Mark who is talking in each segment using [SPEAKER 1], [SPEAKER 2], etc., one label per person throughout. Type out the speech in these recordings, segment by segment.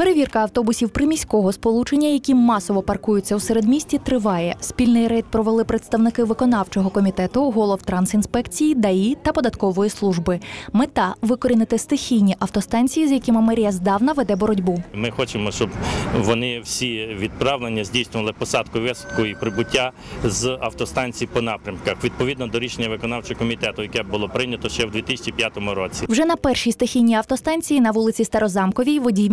[SPEAKER 1] Перевірка автобусів приміського сполучення, які масово паркуються у середмісті, триває. Спільний рейд провели представники виконавчого комітету, голов трансінспекції, ДАІ та податкової служби. Мета викорінити стихійні автостанції, з якими мерія здавна веде боротьбу.
[SPEAKER 2] Ми хочемо, щоб вони всі відправлення здійснювали посадку, висадку і прибуття з автостанцій по напрямках відповідно до рішення виконавчого комітету, яке було прийнято ще в 2005 році.
[SPEAKER 1] Вже на першій стихійній автостанції на вулиці Старозамковій водій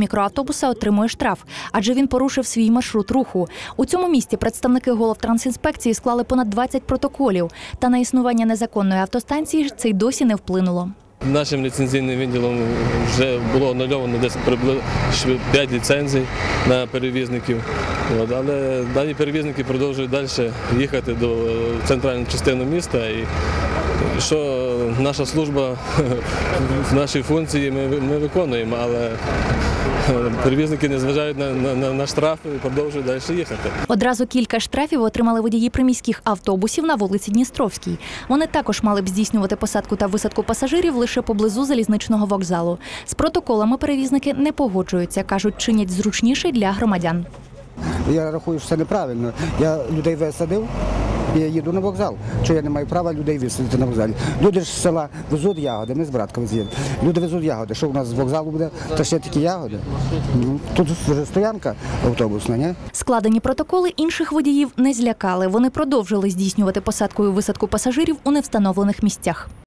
[SPEAKER 1] мікроавтобуса отримує штраф, адже він порушив свій маршрут руху. У цьому місті представники голов трансінспекції склали понад 20 протоколів. Та на існування незаконної автостанції це й досі не вплинуло.
[SPEAKER 3] Нашим ліцензійним відділом вже було анульовано десь приблизно 5 ліцензій на перевізників. От, але дані перевізники продовжують далі їхати до центральної частини міста. І що наша служба в нашій функції ми, ми виконуємо, але перевізники не зважають на, на, на штрафи і продовжують далі їхати.
[SPEAKER 1] Одразу кілька штрафів отримали водії приміських автобусів на вулиці Дністровській. Вони також мали б здійснювати посадку та висадку пасажирів лише поблизу залізничного вокзалу. З протоколами перевізники не погоджуються, кажуть, чинять зручніше для громадян.
[SPEAKER 4] Я рахую, що це неправильно. Я людей висадив. Я їду на вокзал. Що я не маю права людей висадити на вокзалі. Люди ж з села везуть ягоди, ми з братками з'їдемо. Люди везуть ягоди. Що у нас з вокзалу буде? Та ще такі ягоди. Ну, Тут вже стоянка автобусна, ні?
[SPEAKER 1] Складені протоколи інших водіїв не злякали. Вони продовжили здійснювати посадку і висадку пасажирів у невстановлених місцях.